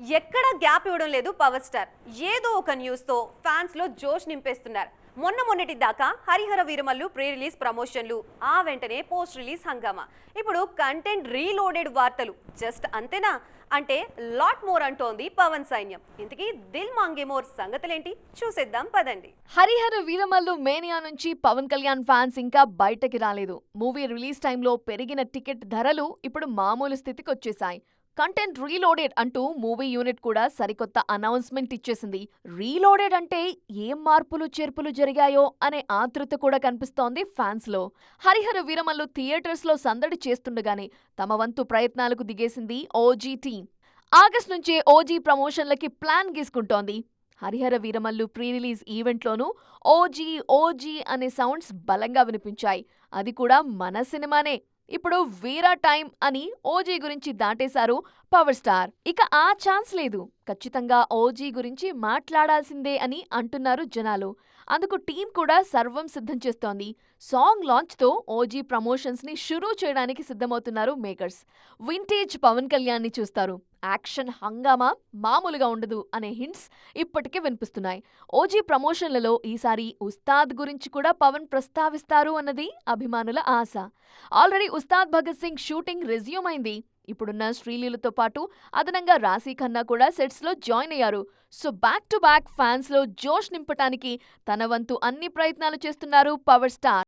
ఎక్కడ గ్యాప్ ఇవ్వడం లేదు పవర్ స్టార్. ఏదో ఒక న్యూస్తో ఫ్యాన్స్లో జోష్ నింపేస్తున్నారు. మొన్న మొన్నటి దాకా హరిహర వీరమల్లు ప్రీ రిలీజ్ ప్రమోషన్లు ఆ వెంటనే పోస్ట్ రిలీజ్ హంగామా. ఇప్పుడు కంటెంట్ రీలోడెడ్ వార్తలు జస్ట్ అంతేనా? అంటే లాట్ మోర్ అంటోంది పవన్ సైన్యం. ఇంతకీ దిల్ మాంగే మోర్ సంగతులేంటి? చూసేద్దాం పదండి. హరిహర వీరమల్లు మేనియా నుంచి పవన్ కళ్యాణ్ ఫ్యాన్స్ ఇంకా బయటకి రాలేదు. మూవీ రిలీజ్ టైంలో పెరిగిన టికెట్ ధరలు ఇప్పుడు మామూలు స్థితికి వచ్చేసాయి కంటెంట్ రీలోడెడ్ అంటూ మూవీ యూనిట్ కూడా సరికొత్త అనౌన్స్మెంట్ ఇచ్చేసింది. రీలోడెడ్ అంటే ఏం మార్పులు చేర్పులు జరిగాయో అనే ఆతృత కూడా కనిపిస్తోంది ఫ్యాన్స్లో. హరిహర వీరమల్లు థియేటర్స్లో సందడి చేస్తుండగానే తమ వంతు ప్రయత్నాలకు దిగేసింది ఓజీ టీం. ఆగస్ట్ నుంచే ఓజీ ప్రమోషన్లకి ప్లాన్ గీసుకుంటోంది. హరిహర వీరమల్లు ప్రీ రిలీజ్ ఈవెంట్లోనూ ఓజీ ఓజీ అనే సౌండ్స్ బలంగా వినిపించాయి. అది కూడా మన సినిమానే. ఇప్పుడు వీరా టైం అని ఓజీ గురించి దాటేశారు పవర్ స్టార్. ఇక ఆ ఛాన్స్ లేదు. ఖచ్చితంగా ఓజీ గురించి మాట్లాడాల్సిందే అని అంటున్నారు జనాలు. అందుకు టీం కూడా సర్వం సిద్ధం చేస్తోంది. సాంగ్ లాంచ్తో ఓజీ ప్రమోషన్స్ని షురూ చేయడానికి సిద్ధమవుతున్నారు మేకర్స్. వింటేజ్ పవన్ కళ్యాణ్ని చూస్తారు. యాక్షన్ హంగామా మామూలుగా ఉండదు అనే హింట్స్ ఇప్పటికే వినిపిస్తున్నాయి. ఓజీ ప్రమోషన్లలో ఈసారి ఉస్తాద్ గురించి కూడా పవన్ ప్రస్తావిస్తారు అన్నది అభిమానుల ఆశ. Already Ustaad Bhagat Singh shooting resume అయింది. ఇప్పుడున్న శ్రీలీలతో పాటు అదనంగా రాశీ ఖన్నా కూడా సెట్స్లో జాయిన్ అయ్యారు. సో బ్యాక్ టు బ్యాక్ ఫ్యాన్స్లో జోష్ నింపటానికి తన వంతు అన్ని ప్రయత్నాలు చేస్తున్నారు పవర్ స్టార్.